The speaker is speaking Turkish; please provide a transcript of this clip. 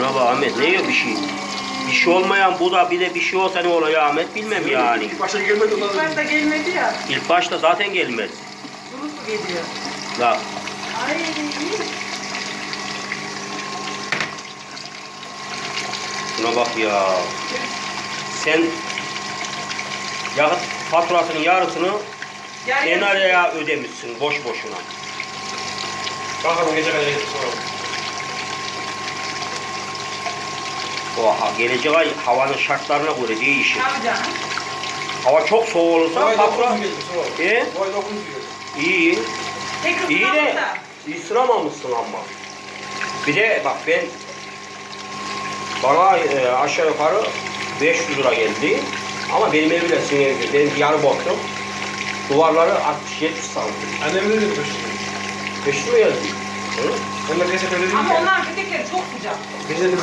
Şuna bak Ahmet ne ya bir şey? Bir şey olmayan bu da bir de bir şey olsa ne oluyor Ahmet bilmem yani. İlk başta gelmedi İlk onlar. başta gelmedi ya. İlk başta zaten gelmez. Kurusu geliyor. La Ay. şuna bak ya. Sen yakıt faturasının yarısını gel. Enarya ödemişsin boş boşuna. Bakalım gece kadar sonra. Oha gelecek ay havanın şartlarına göre değişir. Hava çok soğuk olursa sonra. E? İyi. Tek İyi de ısıramamışsın ama. Bir de bak ben bana e, aşağı yukarı 500 lira geldi. Ama benim ev bile sinirli. Benim yarı boşluk. Duvarları 60-70 santim. Annem ne dedi peşinde? 500 lira geldi. Hı? Onlar geçen öyle değil Ama onlar petekleri çok sıcak. Bize de